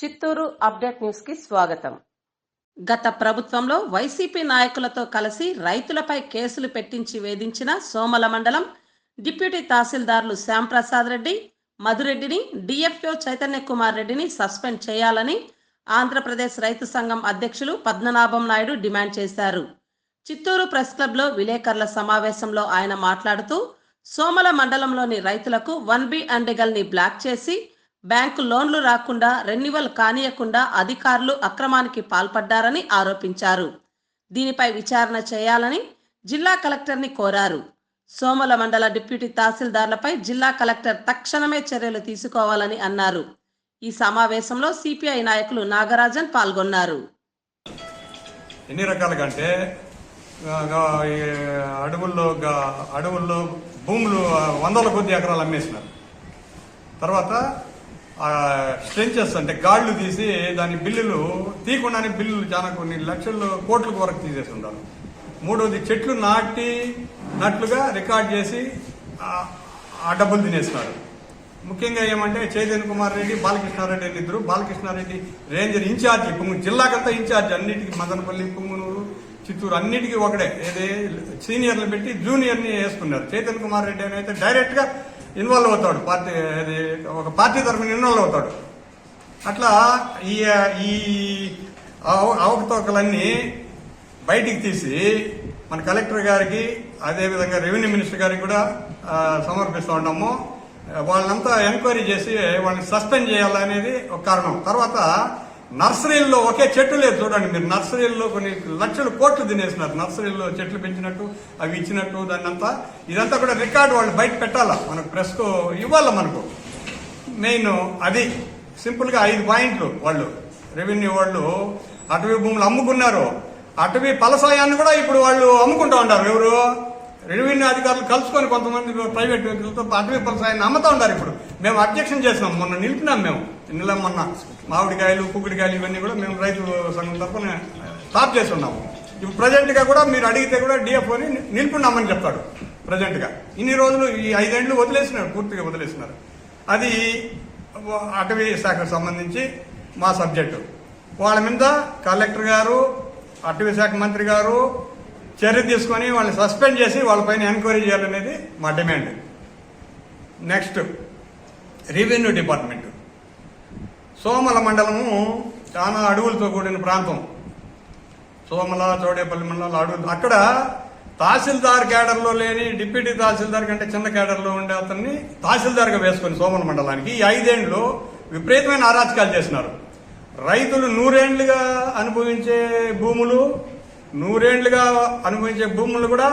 Chittoor update న్యూస్కి స్వాగతం. గత ప్రభుత్వంలో వైసీపీ నాయకులతో కలిసి రైతులపై కేసులు పెట్టించి వేధించిన సోమల మండలం డిప్యూటీ తహసీల్దార్లు శ్యాంప్రసాద్ రెడ్డి మధురెడ్డిని డిఎఫ్ఓ చైతన్య కుమార్ రెడ్డిని సస్పెండ్ చేయాలని ఆంధ్రప్రదేశ్ రైతు సంఘం అధ్యక్షులు పద్మనాభం నాయుడు డిమాండ్ చేశారు. చిత్తూరు ప్రెస్ క్లబ్లో విలేకరుల సమావేశంలో ఆయన మాట్లాడుతూ సోమల మండలంలోని రైతులకు వన్ బి అండెగల్ని బ్లాక్ చేసి బ్యాంకు లోన్లు రాకుండా రెన్యువల్ కానియకుండా అధికారులు అక్రమానికి పాల్పడ్డారని ఆరోపించారు. దీనిపై విచారణ చేయాలని జిల్లా కలెక్టర్ని కోరారు. సోమల మండల డిప్యూటీ తహసీల్దార్లపై జిల్లా కలెక్టర్ తక్షణమే చర్యలు తీసుకోవాలని అన్నారు. ఈ సమావేశంలో సిపిఐ నాయకులు నాగరాజన్ పాల్గొన్నారు. ఎన్ని రకాలుగా అంటే అడవుల్లో అడవుల్లో భూములు వందల కొద్ది ఎకరాలు అమ్మేసినారు. తర్వాత స్ట్రెంచెస్ అంటే గాళ్ళు తీసి దాని బిల్లులు తీయకుండానే బిల్లులు చాలా కొన్ని లక్షలు కోట్ల వరకు తీసేస్తుంటారు. మూడోది చెట్లు నాటి నట్లుగా రికార్డ్ చేసి ఆ- డబ్బులు తినేస్తున్నారు. ముఖ్యంగా ఏమంటే చైతన్య కుమార్ రెడ్డి బాలకృష్ణారెడ్డి అని ఇద్దరు. బాలకృష్ణారెడ్డి రేంజర్ ఇన్ఛార్జ్ పుంగు జిల్లాకంతా ఇన్ఛార్జ్ అన్నిటికీ మదనపల్లి పుంగునూరు చిత్తూరు అన్నిటికీ ఒకటే ఏది సీనియర్లు పెట్టి జూనియర్ని వేసుకున్నారు. చైతన్య కుమార్ రెడ్డి అని అయితే డైరెక్ట్గా ఇన్వాల్వ్ అవుతాడు పార్టీ అది ఒక పార్టీ తరఫున ఇన్వాల్వ్ అవుతాడు. అట్లా ఈ ఈ అవకతవకలన్నీ బయటికి తీసి మన కలెక్టర్ గారికి అదేవిధంగా రెవెన్యూ మినిస్టర్ గారికి కూడా సమర్పిస్తూ ఉన్నాము. వాళ్ళంతా ఎంక్వైరీ చేసి వాళ్ళని సస్పెండ్ చేయాలనేది ఒక కారణం. తర్వాత నర్సరీల్లో ఒకే చెట్టు లేదు చూడండి మీరు. నర్సరీల్లో కొన్ని లక్షలు కోట్లు తినేసినారు నర్సరీల్లో చెట్లు పెంచినట్టు అవి ఇచ్చినట్టు దాన్ని అంతా ఇదంతా కూడా రికార్డు వాళ్ళు బయట పెట్టాలా? మనకు ప్రెస్కు ఇవ్వాలా మనకు? మెయిన్ అది సింపుల్గా ఐదు పాయింట్లు వాళ్ళు. రెవెన్యూ వాళ్ళు అటవీ భూములు అమ్ముకున్నారు. అటవీ ఫలసాయాన్ని కూడా ఇప్పుడు వాళ్ళు అమ్ముకుంటూ ఉంటారు ఎవరు? రెవెన్యూ అధికారులు కలుసుకొని కొంతమంది ప్రైవేట్ వ్యక్తులతో అటవీ ఫలసాయాన్ని అమ్ముతా ఉంటారు ఇప్పుడు. మేము అబ్జెక్షన్ చేసినాం. మొన్న నిలిపినాం మేము. నిన్న మొన్న మామిడికాయలు కుక్కుడికాయలు ఇవన్నీ కూడా మేము రైతు సంఘం తరఫున స్టాప్ చేసి ఉన్నాము ఇప్పుడు ప్రజెంట్గా కూడా మీరు అడిగితే కూడా డిఎఫ్ఓని నిలుపున్నామని చెప్తాడు ప్రజెంట్గా. ఇన్ని రోజులు ఈ ఐదేండ్లు వదిలేసినారు పూర్తిగా వదిలేసినారు. అది అటవీ శాఖకు సంబంధించి మా సబ్జెక్టు. వాళ్ళ మీద కలెక్టర్ గారు అటవీ శాఖ మంత్రి గారు చర్య తీసుకొని వాళ్ళని సస్పెండ్ చేసి వాళ్ళపైన ఎంక్వైరీ చేయాలనేది మా demand. Next revenue department. Somala మండలము చాలా అడవులతో కూడిన ప్రాంతం. సోమల చౌడేపల్లి మండలం అడవులు. అక్కడ తహసీల్దార్ కేడర్లో లేని డిప్యూటీ తహసీల్దార్ కంటే చిన్న కేడర్లో ఉండే అతన్ని తహసీల్దార్గా వేసుకొని సోమల మండలానికి ఈ ఐదేండ్లు విపరీతమైన అరాచకాలు చేసినారు. రైతులు నూరేండ్లుగా అనుభవించే భూములు నూరేండ్లుగా అనుభవించే భూములు కూడా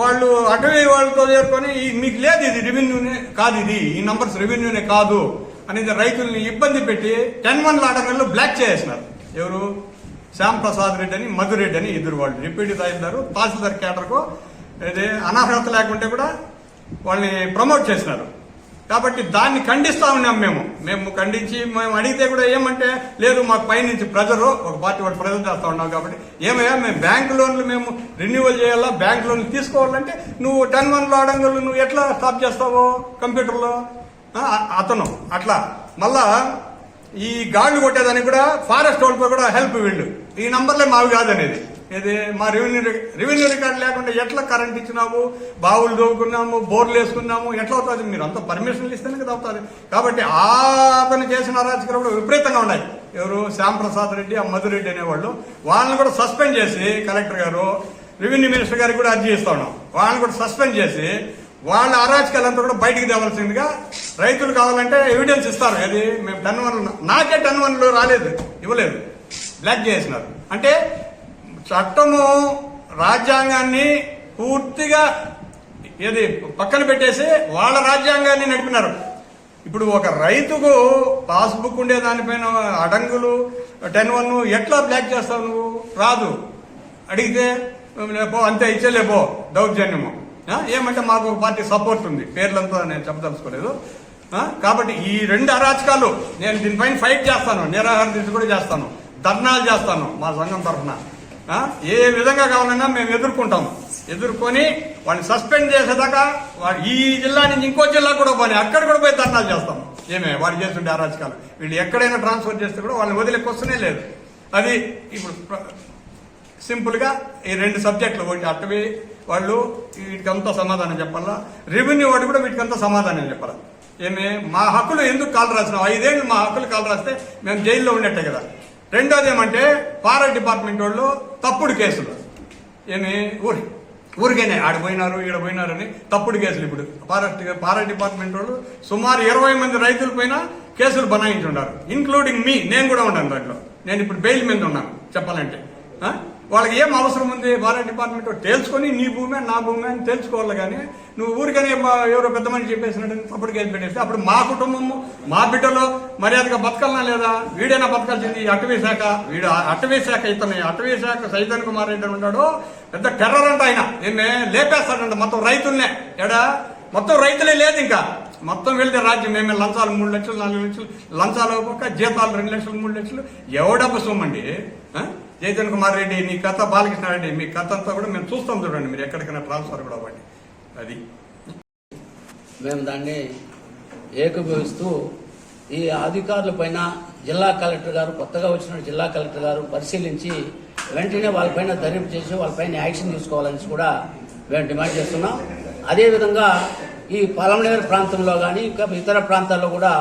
వాళ్ళు అటవీ వాళ్ళతో చేరుకొని మీకు లేదు ఇది రెవెన్యూనే కాదు ఇది. ఈ నంబర్స్ రెవెన్యూనే కాదు. అనేది రైతుల్ని ఇబ్బంది పెట్టి టెన్ వన్ లాటర్లలో బ్లాక్ చేసేసినారు. ఎవరు? శ్యామ్ ప్రసాద్ రెడ్డి అని మధురెడ్డి అని ఇద్దరు వాళ్ళు. డిప్యూటీ తహసీల్దార్ తహసీల్దార్ కేటర్కు ఇది అనర్హత లేకుంటే కూడా వాళ్ళని ప్రమోట్ చేసినారు. కాబట్టి దాన్ని ఖండిస్తా ఉన్నాం మేము. మేము ఖండించి మేము అడిగితే కూడా ఏమంటే లేదు మాకు పైనుంచి ప్రెజరు ఒక పార్టీ వాడు ప్రెజర్ చేస్తూ ఉన్నాం కాబట్టి ఏమయ్యా మేము బ్యాంక్ లోన్లు మేము రెన్యువల్ చేయాలా బ్యాంక్ లోన్లు తీసుకోవాలంటే నువ్వు టెన్ వన్లో నువ్వు ఎట్లా స్టాప్ చేస్తావో కంప్యూటర్లో? అతను అట్లా. మళ్ళా ఈ గాళ్ళు కొట్టేదానికి కూడా ఫారెస్ట్ వాళ్ళతో కూడా హెల్ప్ వీళ్ళు. ఈ నంబర్లే మావి కాదనేది. ఇది మా రెవెన్యూ రెవెన్యూ రికార్డు లేకుండా ఎట్లా కరెంట్ ఇచ్చినాము బావులు దోవుకున్నాము బోర్లు వేసుకున్నాము ఎట్లా అవుతుంది? మీరు అంతా పర్మిషన్లు ఇస్తేనే కదా అవుతుంది. కాబట్టి ఆ అతను చేసిన అరాచకాలు కూడా విపరీతంగా ఉన్నాయి. ఎవరు? శ్యాంప్రసాద్ రెడ్డి ఆ మధురెడ్డి అనేవాళ్ళు. వాళ్ళని కూడా సస్పెండ్ చేసి కలెక్టర్ గారు రెవెన్యూ మినిస్టర్ గారికి కూడా అర్జీ ఇస్తా ఉన్నాం. వాళ్ళని కూడా సస్పెండ్ చేసి వాళ్ళ అరాచకాలంతా కూడా బయటికి తేవాల్సిందిగా రైతులు కావాలంటే ఎవిడెన్స్ ఇస్తారు. అది మేము టెన్ వన్ నాకే టెన్ వన్లో రాలేదు ఇవ్వలేదు. బ్లాక్ చేసినారు. అంటే చట్టము రాజ్యాంగాన్ని పూర్తిగా ఏది పక్కన పెట్టేసి వాళ్ళ రాజ్యాంగాన్ని నడిపినారు. ఇప్పుడు ఒక రైతుకు పాస్బుక్ ఉండే దానిపైన అడంగులు టెన్ వన్ ఎట్లా బ్లాక్ చేస్తావు నువ్వు? రాదు. అడిగితే లేపో అంతే ఇచ్చలేపో దౌర్జన్యము. ఏమంటే మాకు ఒక పార్టీ సపోర్ట్ ఉంది. పేర్లంతా నేను చెప్పదలుచుకోలేదు. కాబట్టి ఈ రెండు అరాచకాలు నేను దీనిపైన ఫైట్ చేస్తాను. నిరాహార దీక్ష కూడా చేస్తాను. ధర్నాలు చేస్తాను మా సంఘం తరఫున. ఏ విధంగా కావాలన్నా మేము ఎదుర్కొంటాము ఎదుర్కొని వాళ్ళని సస్పెండ్ చేసేదాకా ఈ జిల్లా నుంచి ఇంకో జిల్లా కూడా పోనీ అక్కడ కూడా పోయి ధర్నాలు చేస్తాం. ఏమే వాడు చేస్తుండే అరాచకాలు. వీళ్ళు ఎక్కడైనా ట్రాన్స్ఫర్ చేస్తే కూడా వాళ్ళని వదిలే క్వశ్చనే లేదు. అది ఇప్పుడు ప్ర- ఈ రెండు సబ్జెక్టులు ఒకటి అటవీ వాళ్ళు వీటికంతా సమాధానం చెప్పాలా? రెవెన్యూ వాడు కూడా వీటికంతా సమాధానం చెప్పాలా? ఏమే? మా హక్కులు ఎందుకు కాలు రాసినాం ఐదేళ్ళు మా హక్కులు కాలు రాస్తే మేము జైల్లో ఉన్నట్టే కదా. రెండోది ఏమంటే ఫారెస్ట్ డిపార్ట్మెంట్ వాళ్ళు తప్పుడు కేసులు. ఏమి? ఊరి ఊరికేనే ఆడ పోయినారు ఈడ పోయినారని తప్పుడు కేసులు ఇప్పుడు. ఫారెస్ట్ ఫారెస్ట్ డిపార్ట్మెంట్ వాళ్ళు సుమారు ఇరవై మంది రైతుల పైన కేసులు బనాయించున్నారు ఇంక్లూడింగ్ మీ నేను కూడా ఉన్నాను దాంట్లో. నేను ఇప్పుడు బెయిల్ మీద ఉన్నాను చెప్పాలంటే. వాళ్ళకి ఏం అవసరం ఉంది? ఫారెస్ట్ డిపార్ట్మెంట్ తెలుసుకొని తేల్చుకొని నీ భూమి నా భూమి అని తెలుసుకోవాలి కానీ నువ్వు ఊరికనే ఎవరో పెద్ద మనిషి చెప్పేసినట్టు తప్పుడు కేసు పెట్టేస్తే అప్పుడు మా కుటుంబము మా బిడ్డలు మర్యాదగా బతకాలనా లేదా? వీడైనా బతకాల్సింది ఈ అటవీ శాఖ. వీడు ఆ అటవీ శాఖ ఇతను. అటవీ శాఖ సైతన్ కుమార్ రెడ్డి అని పెద్ద టెర్రర్ అంట ఆయన. ఏమే లేపేస్తాడంట మొత్తం రైతులనే. ఎడా మొత్తం రైతులే లేదు ఇంకా. మొత్తం వెళ్తే రాజ్యం. మేమే లంచాలు మూడు లక్షలు నాలుగు లక్షలు. లంచాలు ఒక జీతాలు రెండు లక్షలు మూడు లక్షలు. ఎవడబ్బ సొమ్మండి? ఆ? జయచంద్ర కుమార్ రెడ్డి మీ కథ బాలకృష్ణ రెడ్డి మీ కథ అంతా కూడా మేము చూస్తాం చూడండి. మీరు ఎక్కడికైనా ట్రాన్స్ఫర్ కూడా అవ్వండి. అది. మేము దాన్ని ఏకీభవిస్తూ ఈ అధికారుల పైన జిల్లా కలెక్టర్ గారు కొత్తగా వచ్చిన జిల్లా కలెక్టర్ గారు పరిశీలించి వెంటనే వాళ్ళపైన దర్యాప్తు చేసి వాళ్ళపైన యాక్షన్ తీసుకోవాలని కూడా మేము డిమాండ్ చేస్తున్నాం. అదేవిధంగా ఈ పలమనేరు ప్రాంతంలో కానీ ఇంకా ఇతర ప్రాంతాల్లో కూడా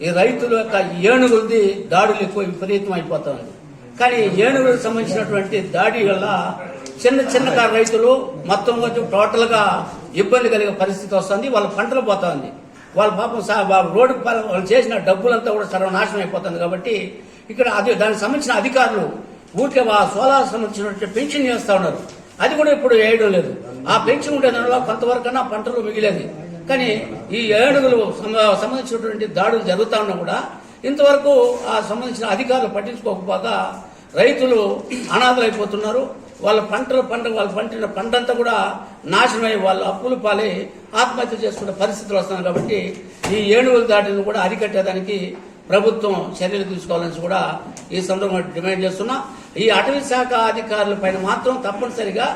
ఈ రైతుల యొక్క ఏనుగులది దాడులు ఎక్కువ విపరీతం అయిపోతుంది కానీ ఏనుగులకు సంబంధించినటువంటి దాడి వల్ల చిన్న చిన్న కారు రైతులు మొత్తం కొంచెం టోటల్గా ఇబ్బంది కలిగే పరిస్థితి వస్తుంది వాళ్ళ పంటలు పోతుంది. వాళ్ళ పాపం రోడ్డు పాల- వాళ్ళు చేసిన డబ్బులంతా కూడా సర్వనాశనం అయిపోతుంది కాబట్టి ఇక్కడ అది దానికి సంబంధించిన అధికారులు ఊరికే ఆ సోలార్ సంబంధించిన పెన్షన్ చేస్తా ఉన్నారు. అది కూడా ఇప్పుడు వేయడం లేదు. ఆ పెన్షన్ ఉండే దానివల్ల కొంతవరకన్నా పంటలు మిగిలేదు. కానీ ఈ ఏడుగులు సంబంధించినటువంటి దాడులు జరుగుతా ఉన్నా కూడా ఇంతవరకు ఆ సంబంధించిన అధికారులు పట్టించుకోకపోక రైతులు అనాథలైపోతున్నారు. వాళ్ళ పంటలు పంట వాళ్ళు పంటిన పంటంతా కూడా నాశనమై వాళ్ళు అప్పులు పాలై ఆత్మహత్య చేసుకునే పరిస్థితులు వస్తున్నాయి కాబట్టి ఈ ఏనుగుల దాటిని కూడా అరికట్టేదానికి ప్రభుత్వం చర్యలు తీసుకోవాలని కూడా ఈ సందర్భంగా డిమాండ్ చేస్తున్నా. ఈ అటవీ శాఖ అధికారుల పైన మాత్రం తప్పనిసరిగా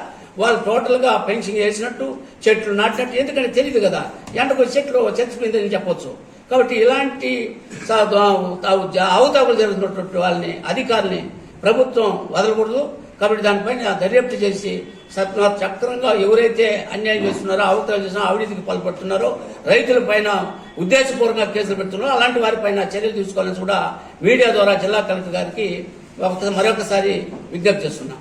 వాళ్ళు టోటల్గా పెన్షన్ వేసినట్టు చెట్లు నాటినట్టు ఎందుకంటే తెలియదు కదా ఎండకు చెట్లు చచ్చిపోయిందని చెప్పొచ్చు. కాబట్టి ఇలాంటి అవతాకులు జరుగుతున్నటువంటి వాళ్ళని అధికారుల్ని ప్రభుత్వం వదలకూడదు. కాబట్టి దానిపైన దర్యాప్తు చేసి సత్వ చక్రంగా ఎవరైతే అన్యాయం చేస్తున్నారో అవతల చేసిన అవినీతికి పాల్పడుతున్నారో రైతుల పైన ఉద్దేశపూర్వకంగా కేసులు పెడుతున్నారో అలాంటి వారిపైన చర్యలు తీసుకోవాలని కూడా మీడియా ద్వారా జిల్లా కలెక్టర్ గారికి మరొకసారి విజ్ఞప్తి చేస్తున్నాం.